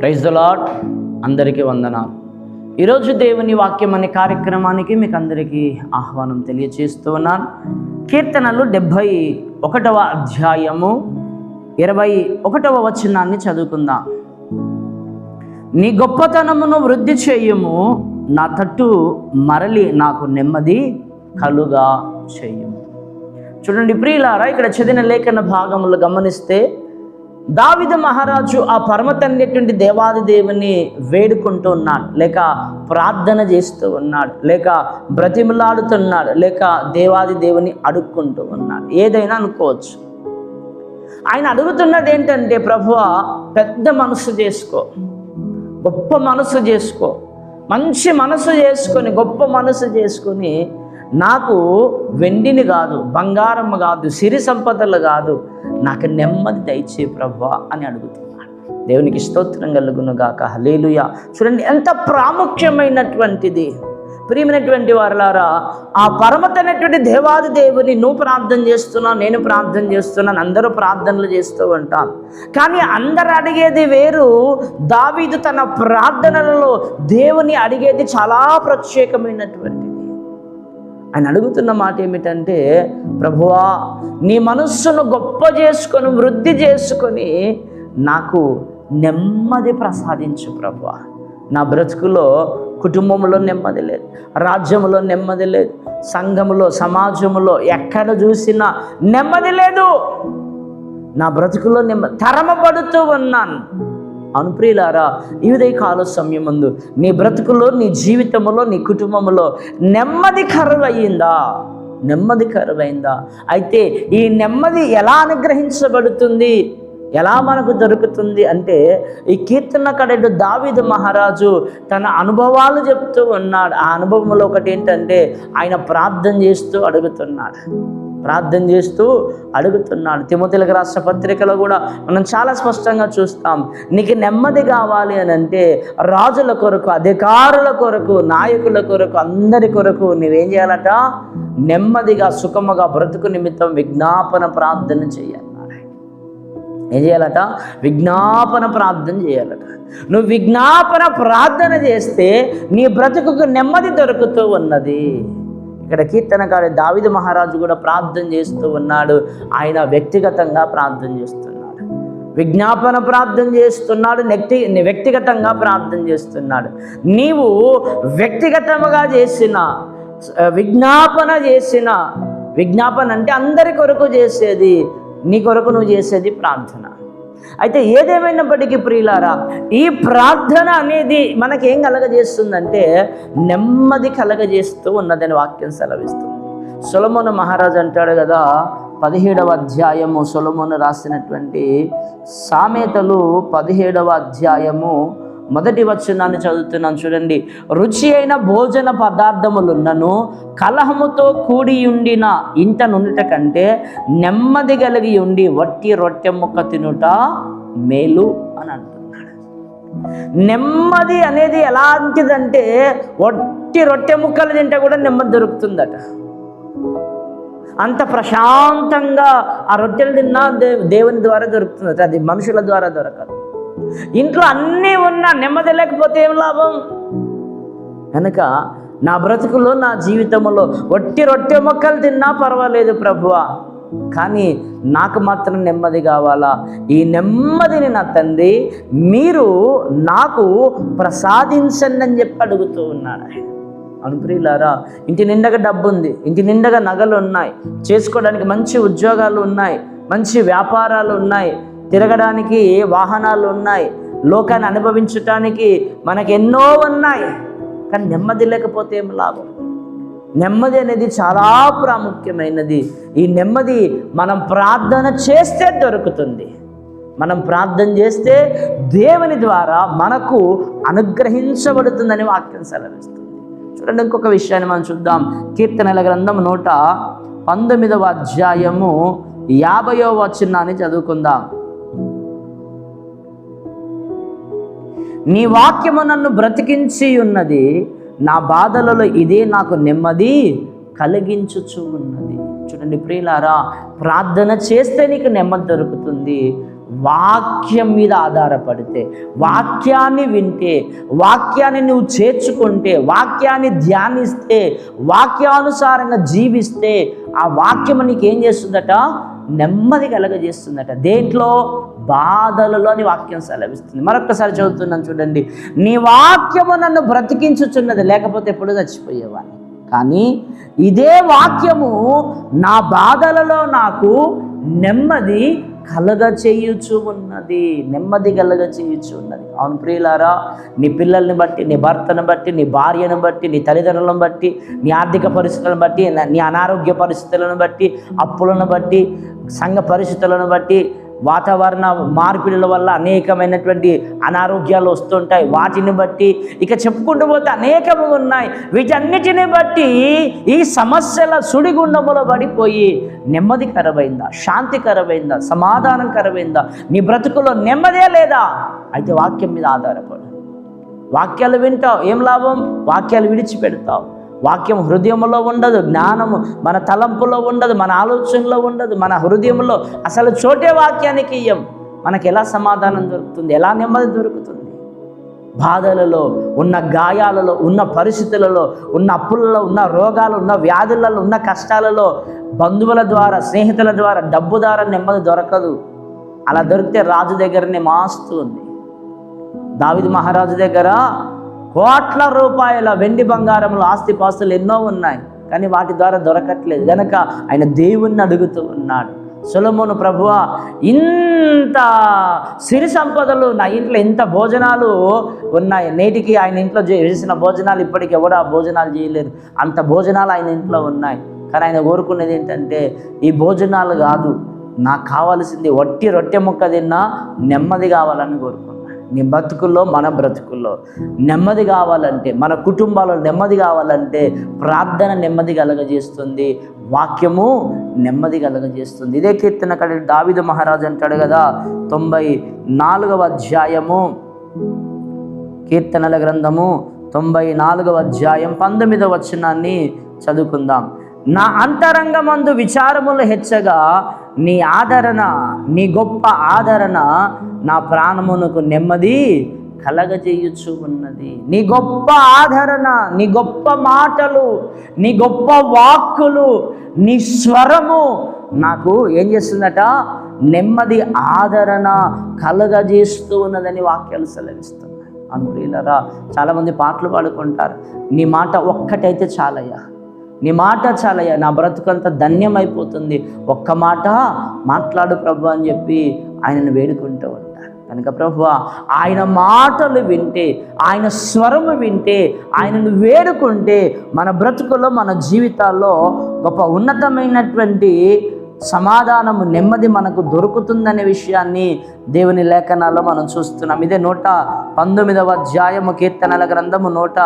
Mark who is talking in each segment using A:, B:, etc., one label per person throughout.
A: Praise the lord అందరికీ వందనాలు. ఈరోజు దేవుని వాక్యం అనే కార్యక్రమానికి మీకు అందరికీ ఆహ్వానం తెలియచేస్తూ ఉన్నాను. కీర్తనలు డెబ్భై ఒకటవ అధ్యాయము ఇరవై ఒకటవ వచనాన్ని చదువుకుందాం. నీ గొప్పతనమును వృద్ధి చేయము నా తట్టు మరలి నాకు నెమ్మది కలుగా చేయము. చూడండి ప్రియులారా ఇక్కడ చదివిన లేఖన భాగములు గమనిస్తే దావిద మహారాజు ఆ పరమతన్నటువంటి దేవాది దేవుని వేడుకుంటూ ఉన్నాడు లేక ప్రార్థన చేస్తూ ఉన్నాడు లేక బ్రతిమలాడుతున్నాడు లేక దేవాది దేవుని అడుక్కుంటూ ఉన్నాడు. ఏదైనా అనుకోవచ్చు. ఆయన అడుగుతున్నది ఏంటంటే ప్రభువ పెద్ద మనసు చేసుకో గొప్ప మనసు చేసుకో మంచి మనసు చేసుకొని గొప్ప మనసు చేసుకొని నాకు వెండిని కాదు బంగారం కాదు సిరి సంపదలు కాదు నాకు నెమ్మది దయచే ప్రభా అని అడుగుతున్నాడు. దేవునికి స్తోత్రం కలుగును గాక. హలేలుయ చూడండి ఎంత ప్రాముఖ్యమైనటువంటిది ప్రియమైనటువంటి వారలారా ఆ పరమతైనటువంటి దేవాది దేవుని నువ్వు ప్రార్థన చేస్తున్నావు నేను ప్రార్థన చేస్తున్నాను అందరూ ప్రార్థనలు చేస్తూ ఉంటాను కానీ అందరు అడిగేది వేరు. దావీదు తన ప్రార్థనలలో దేవుని అడిగేది చాలా ప్రత్యేకమైనటువంటి ఆయన అడుగుతున్న మాట ఏమిటంటే ప్రభువా నీ మనస్సును గొప్ప చేసుకొని వృద్ధి చేసుకొని నాకు నెమ్మది ప్రసాదించు ప్రభువా. నా బ్రతుకులో కుటుంబంలో నెమ్మది లేదు రాజ్యంలో నెమ్మది లేదు సంఘములో సమాజంలో ఎక్కడ చూసినా నెమ్మది లేదు. నా బ్రతుకులో నెమ్మది తరమబడుతూ ఉన్నాను. అనుప్రియులారా ఇదే కాల సమయం ముందు నీ బ్రతుకులో నీ జీవితంలో నీ కుటుంబంలో నెమ్మది కరువయ్యిందా నెమ్మది కరువైందా? అయితే ఈ నెమ్మది ఎలా అనుగ్రహించబడుతుంది? ఎలా మనకు దొరుకుతుంది అంటే ఈ కీర్తనకడెడు దావిద మహారాజు తన అనుభవాలు చెప్తూ ఉన్నాడు. ఆ అనుభవంలో ఒకటి ఏంటంటే ఆయన ప్రార్థన చేస్తూ అడుగుతున్నాడు. ప్రార్థన చేస్తూ అడుగుతున్నాడు. తిమోతిలకు రాష్ట్ర పత్రికలో కూడా మనం చాలా స్పష్టంగా చూస్తాం. నీకు నెమ్మది కావాలి అని అంటే రాజుల కొరకు అధికారుల కొరకు నాయకుల కొరకు అందరి కొరకు నువ్వేం చేయాలట? నెమ్మదిగా సుఖముగా బ్రతుకు నిమిత్తం విజ్ఞాపన ప్రార్థన చేయాలి. ఏం చేయాలట? విజ్ఞాపన ప్రార్థన చేయాలట. నువ్వు విజ్ఞాపన ప్రార్థన చేస్తే నీ బ్రతుకుకు నెమ్మది దొరుకుతూ ఉన్నది. ఇక్కడ కీర్తనకారు దావిద మహారాజు కూడా ప్రార్థన చేస్తూ ఉన్నాడు. ఆయన వ్యక్తిగతంగా ప్రార్థన చేస్తున్నాడు. విజ్ఞాపన ప్రార్థన చేస్తున్నాడు. వ్యక్తి వ్యక్తిగతంగా ప్రార్థన చేస్తున్నాడు. నీవు వ్యక్తిగతంగా చేసిన విజ్ఞాపన చేసిన విజ్ఞాపన అంటే అందరి కొరకు చేసేది నీ కొరకు నువ్వు చేసేది ప్రార్థన. అయితే ఏదేమైనప్పటికీ ప్రియులారా ఈ ప్రార్థన అనేది మనకేం కలగజేస్తుందంటే నెమ్మది కలగజేస్తూ ఉన్నదని వాక్యం సెలవిస్తుంది. సొలమోను మహారాజు అంటాడు కదా పదిహేడవ అధ్యాయము సొలమోను రాసినటువంటి సామెతలు పదిహేడవ అధ్యాయము మొదటి వచనాన్ని చదువుతున్నాను చూడండి. రుచి అయిన భోజన పదార్థములున్నను కలహముతో కూడి ఉండిన ఇంట నుండుట కంటే నెమ్మది కలిగి ఉండి వట్టి రొట్టె ముక్క తినుట మేలు అని అంటున్నాడు. నెమ్మది అనేది ఎలాంటిదంటే వట్టి రొట్టె ముక్కలు తింటే కూడా నెమ్మది దొరుకుతుందట. అంత ప్రశాంతంగా ఆ రొట్టెలు తిన్నా దే దేవుని ద్వారా దొరుకుతుంది అది మనుషుల ద్వారా దొరకదు. ఇంట్లో అన్నీ ఉన్నా నెమ్మది లేకపోతే ఏం లాభం? కనుక నా బ్రతుకులో నా జీవితంలో ఒట్టి రొట్టె మొక్కలు తిన్నా పర్వాలేదు ప్రభువా. కానీ నాకు మాత్రం నెమ్మది కావాలా? ఈ నెమ్మదిని నా తండ్రి మీరు నాకు ప్రసాదించండి అని చెప్పి అడుగుతూ ఉన్నాడు అనుప్రియులారా ఇంటి నిండగా డబ్బు ఉంది ఇంటి నిండగా నగలు ఉన్నాయి చేసుకోవడానికి మంచి ఉద్యోగాలు ఉన్నాయి మంచి వ్యాపారాలు ఉన్నాయి తిరగడానికి వాహనాలు ఉన్నాయి లోకాన్ని అనుభవించటానికి మనకు ఎన్నో ఉన్నాయి కానీ నెమ్మది లేకపోతే ఏం లాభం? నెమ్మది అనేది చాలా ప్రాముఖ్యమైనది. ఈ నెమ్మది మనం ప్రార్థన చేస్తే దొరుకుతుంది. మనం ప్రార్థన చేస్తే దేవుని ద్వారా మనకు అనుగ్రహించబడుతుందని వాక్యం సెలవిస్తుంది. చూడండి ఇంకొక విషయాన్ని మనం చూద్దాం. కీర్తనల గ్రంథం నూట పంతొమ్మిదవ అధ్యాయము యాభయో వచనాన్ని చదువుకుందాం. నీ వాక్యము నన్ను బ్రతికించి ఉన్నది నా బాధలలో ఇదే నాకు నెమ్మది కలిగించుచు ఉన్నది. చూడండి ప్రియులారా ప్రార్థన చేస్తే నీకు నెమ్మది దొరుకుతుంది. వాక్యం మీద ఆధారపడితే వాక్యాన్ని వింటే వాక్యాన్ని నువ్వు చేర్చుకుంటే వాక్యాన్ని ధ్యానిస్తే వాక్యానుసారంగా జీవిస్తే ఆ వాక్యం నీకు ఏం చేస్తుందట? నెమ్మది కలగజేస్తుందట. దేంట్లో? బాధలలో అని వాక్యం సెలవిస్తుంది. మరొకసారి చదువుతున్నాను చూడండి. నీ వాక్యము నన్ను బ్రతికించుచున్నది లేకపోతే ఎప్పుడు చచ్చిపోయేవాడిని. కానీ ఇదే వాక్యము నా బాధలలో నాకు నెమ్మది కలగ చేయుచు ఉన్నది. నెమ్మది కలగ చేయుచు ఉన్నది. అవును ప్రియులారా నీ పిల్లల్ని బట్టి నీ భర్తను బట్టి నీ భార్యను బట్టి నీ తల్లిదండ్రులను బట్టి నీ ఆర్థిక పరిస్థితులను బట్టి నీ అనారోగ్య పరిస్థితులను బట్టి అప్పులను బట్టి సంఘ పరిస్థితులను బట్టి వాతావరణ మార్పిడుల వల్ల అనేకమైనటువంటి అనారోగ్యాలు వస్తుంటాయి. వాటిని బట్టి ఇక చెప్పుకుంటూ పోతే అనేకము ఉన్నాయి. వీటన్నిటిని బట్టి ఈ సమస్యల సుడిగుండములో పడిపోయి నెమ్మది కరవైందా శాంతి కరవైందా సమాధానం కరవైందా నీ బ్రతుకులో నెమ్మదే లేదా? అయితే వాక్యం మీద ఆధారపడు. వాక్యాలు వింటావు ఏం లాభం? వాక్యాలు విడిచిపెడతావు. వాక్యం హృదయంలో ఉండదు జ్ఞానము మన తలంపులో ఉండదు మన ఆలోచనలో ఉండదు మన హృదయంలో అసలు చోటే వాక్యానికి ఇయ్యం. మనకి ఎలా సమాధానం దొరుకుతుంది ఎలా నెమ్మది దొరుకుతుంది? బాధలలో ఉన్న గాయాలలో ఉన్న పరిస్థితులలో ఉన్న అప్పులలో ఉన్న రోగాలు ఉన్న వ్యాధులలో ఉన్న కష్టాలలో బంధువుల ద్వారా స్నేహితుల ద్వారా డబ్బు ద్వారా నెమ్మది దొరకదు. అలా దొరికితే రాజు దగ్గరనే మాస్తూ ఉంది. దావిది మహారాజు దగ్గర కోట్ల రూపాయల వెండి బంగారంలో ఆస్తిపాస్తులు ఎన్నో ఉన్నాయి కానీ వాటి ద్వారా దొరకట్లేదు. గనక ఆయన దేవుణ్ణి అడుగుతూ ఉన్నాడు. సులమును ప్రభువ ఇంత సిరి సంపదలు నా ఇంట్లో ఇంత భోజనాలు ఉన్నాయి. నేటికి ఆయన ఇంట్లో చేసిన భోజనాలు ఇప్పటికి ఎవడు ఆ భోజనాలు చేయలేరు అంత భోజనాలు ఆయన ఇంట్లో ఉన్నాయి. కానీ ఆయన కోరుకునేది ఏంటంటే ఈ భోజనాలు కాదు నాకు కావాల్సింది వట్టి రొట్టె ముక్క తిన్నా నెమ్మది కావాలని కోరుకున్నాను నీ బ్రతుకుల్లో మన బ్రతుకుల్లో. నెమ్మది కావాలంటే మన కుటుంబాల్లో నెమ్మది కావాలంటే ప్రార్థన నెమ్మది కలగజేస్తుంది. వాక్యము నెమ్మది కలగజేస్తుంది. ఇదే కీర్తన కడ దావిద మహారాజు అంటాడు కదా తొంభై నాలుగవ అధ్యాయము. కీర్తనల గ్రంథము తొంభై నాలుగవ అధ్యాయం పంతొమ్మిదవ వచనాన్ని చదువుకుందాం. నా అంతరంగమందు విచారములు హెచ్చగా నీ ఆదరణ నీ గొప్ప ఆదరణ నా ప్రాణమునకు నెమ్మది కలగజేయుచు ఉన్నది. నీ గొప్ప ఆదరణ నీ గొప్ప మాటలు నీ గొప్ప వాక్కులు నీ స్వరము నాకు ఏం చేస్తుందట? నెమ్మది ఆదరణ కలగజేస్తూ ఉన్నదని వాక్యాలు సెలవిస్తున్నాయి. అనుకులరా చాలామంది పాటలు పాడుకుంటారు. నీ మాట ఒక్కటైతే చాలయ్యా. నీ మాట చాలయ్యా నా బ్రతుకంతా ధన్యమైపోతుంది. ఒక్క మాట మాట్లాడు ప్రభు అని చెప్పి ఆయనను వేడుకుంటూ ఉంటారు. కనుక ప్రభు ఆయన మాటలు వింటే ఆయన స్వరము వింటే ఆయనను వేడుకుంటే మన బ్రతుకులో మన జీవితాల్లో గొప్ప ఉన్నతమైనటువంటి సమాధానము నెమ్మది మనకు దొరుకుతుందనే విషయాన్ని దేవుని లేఖనాల్లో మనం చూస్తున్నాం. ఇదే నూట పంతొమ్మిదవ అధ్యాయము కీర్తనల గ్రంథము నూట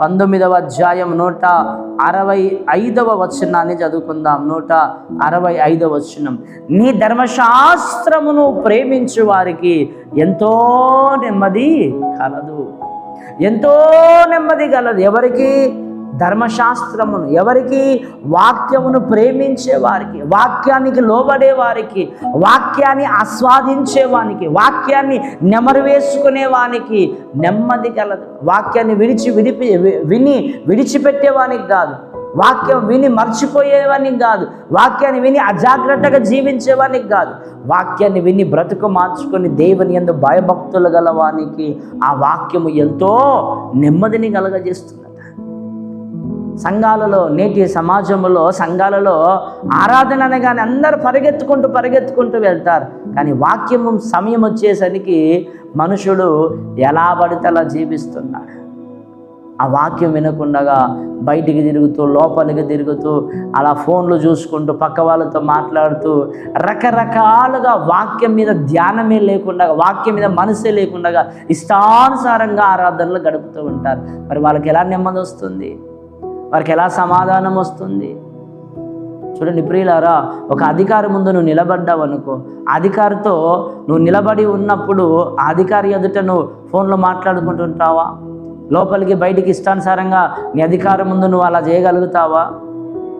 A: పంతొమ్మిదవ అధ్యాయం నూట అరవై ఐదవ వచనాన్ని చదువుకుందాం. నూట అరవై ఐదవ వచనం. నీ ధర్మశాస్త్రమును ప్రేమించు వారికి ఎంతో నెమ్మది కలదు. ఎంతో నెమ్మది కలదు. ఎవరికి? ధర్మశాస్త్రమును ఎవరికి వాక్యమును ప్రేమించే వారికి వాక్యానికి లోబడే వారికి వాక్యాన్ని ఆస్వాదించే వానికి వాక్యాన్ని నెమరు వేసుకునే వానికి నెమ్మది కలదు. వాక్యాన్ని విడిచి విడిపి విని విడిచిపెట్టేవానికి కాదు. వాక్యం విని మర్చిపోయేవానికి కాదు. వాక్యాన్ని విని అజాగ్రత్తగా జీవించేవానికి కాదు. వాక్యాన్ని విని బ్రతుకు మార్చుకొని దేవుని ఎందు భయభక్తులు గలవానికి ఆ వాక్యము ఎంతో నెమ్మదిని కలగజేస్తుంది. సంఘాలలో నేటి సమాజంలో సంఘాలలో ఆరాధన అనగానే అందరూ పరిగెత్తుకుంటూ పరిగెత్తుకుంటూ వెళ్తారు. కానీ వాక్యము సమయం వచ్చేసరికి మనుషుడు ఎలా పడితే అలా జీవిస్తున్నాడు. ఆ వాక్యం వినకుండగా బయటికి తిరుగుతూ లోపలికి తిరుగుతూ అలా ఫోన్లు చూసుకుంటూ పక్క వాళ్ళతో మాట్లాడుతూ రకరకాలుగా వాక్యం మీద ధ్యానమే లేకుండా వాక్యం మీద మనసే లేకుండా ఇష్టానుసారంగా ఆరాధనలు గడుపుతూ ఉంటారు. మరి వాళ్ళకి ఎలా నెమ్మది వస్తుంది? వారికి ఎలా సమాధానం వస్తుంది? చూడండి ప్రియులారా ఒక అధికారి ముందు నువ్వు నిలబడ్డావు అనుకో. అధికారితో నువ్వు నిలబడి ఉన్నప్పుడు ఆ అధికారి ఎదుట నువ్వు ఫోన్లో మాట్లాడుకుంటుంటావా? లోపలికి బయటికి ఇష్టానుసారంగా నీ అధికారం ముందు నువ్వు అలా చేయగలుగుతావా?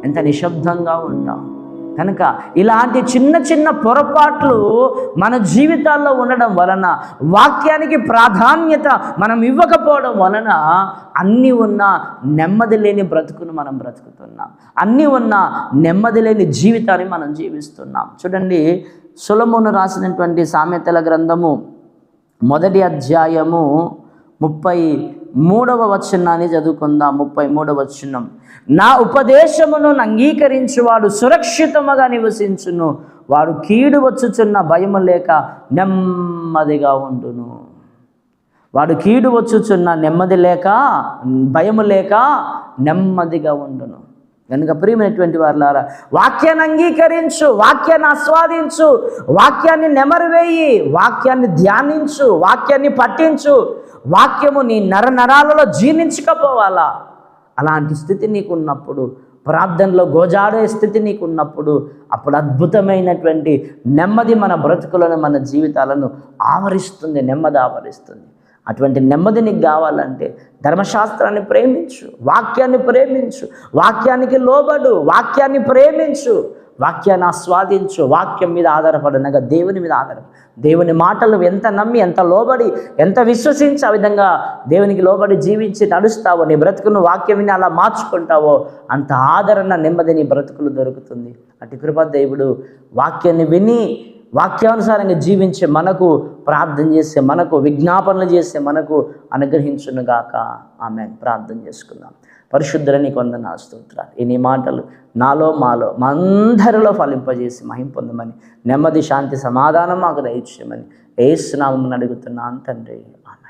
A: ఎంత నిశ్శబ్దంగా ఉంటావు. కనుక ఇలాంటి చిన్న చిన్న పొరపాట్లు మన జీవితాల్లో ఉండడం వలన వాక్యానికి ప్రాధాన్యత మనం ఇవ్వకపోవడం వలన అన్నీ ఉన్న నెమ్మది లేని బ్రతుకును మనం బ్రతుకుతున్నాం. అన్నీ ఉన్న నెమ్మది లేని జీవితాన్ని మనం జీవిస్తున్నాం. చూడండి సులమును రాసినటువంటి సామెతల గ్రంథము మొదటి అధ్యాయము ముప్పై మూడవ వచనాన్ని చదువుకుందాం. ముప్పై మూడవ వచనం. నా ఉపదేశమును అంగీకరించువాడు సురక్షితముగా నివసించును. వాడు కీడు వచ్చుచున్న భయము లేక నెమ్మదిగా ఉండును. వాడు కీడు వచ్చుచున్న నెమ్మది లేక భయము లేక నెమ్మదిగా ఉండును. కనుక ప్రియమైనటువంటి వారులారా వాక్యాన్ని అంగీకరించు వాక్యాన్ని ఆస్వాదించు వాక్యాన్ని నెమరువేయి వాక్యాన్ని ధ్యానించు వాక్యాన్ని పట్టించు వాక్యము నీ నర నరాలలో జీర్ణించకపోవాలా? అలాంటి స్థితి నీకున్నప్పుడు ప్రార్థనలో గోజాడే స్థితి నీకున్నప్పుడు అప్పుడు అద్భుతమైనటువంటి నెమ్మది మన బ్రతుకులను మన జీవితాలను ఆవరిస్తుంది నెమ్మది ఆవరిస్తుంది. అటువంటి నెమ్మది నీకు కావాలంటే ధర్మశాస్త్రాన్ని ప్రేమించు వాక్యాన్ని ప్రేమించు వాక్యానికి లోబడు వాక్యాన్ని ప్రేమించు. వాక్యాన్ని ఆస్వాదించు. వాక్యం మీద ఆధారపడినగా దేవుని మీద ఆధారపడి దేవుని మాటలు ఎంత నమ్మి ఎంత లోబడి ఎంత విశ్వసించి ఆ విధంగా దేవునికి లోబడి జీవించి నడుస్తావో నీ బ్రతుకును వాక్యం అలా మార్చుకుంటావో అంత ఆదరణ నెమ్మది నీ బ్రతుకులు దొరుకుతుంది. అటు కృప దేవుడు వాక్యాన్ని విని వాక్యానుసారంగా జీవించే మనకు ప్రార్థన చేసే మనకు విజ్ఞాపనలు చేసే మనకు అనుగ్రహించునుగాక. ఆమె ప్రార్థన చేసుకుందాం. పరిశుద్ధులని కొందన స్తోత్ర స్తోత్రాలు మాటలు నాలో మాలో మా అందరిలో ఫలింపజేసి మహింపొందమని నెమ్మది శాంతి సమాధానం మాకు దయచేయమని ఏసునామని అడుగుతున్నాను తండ్రి. ఆమె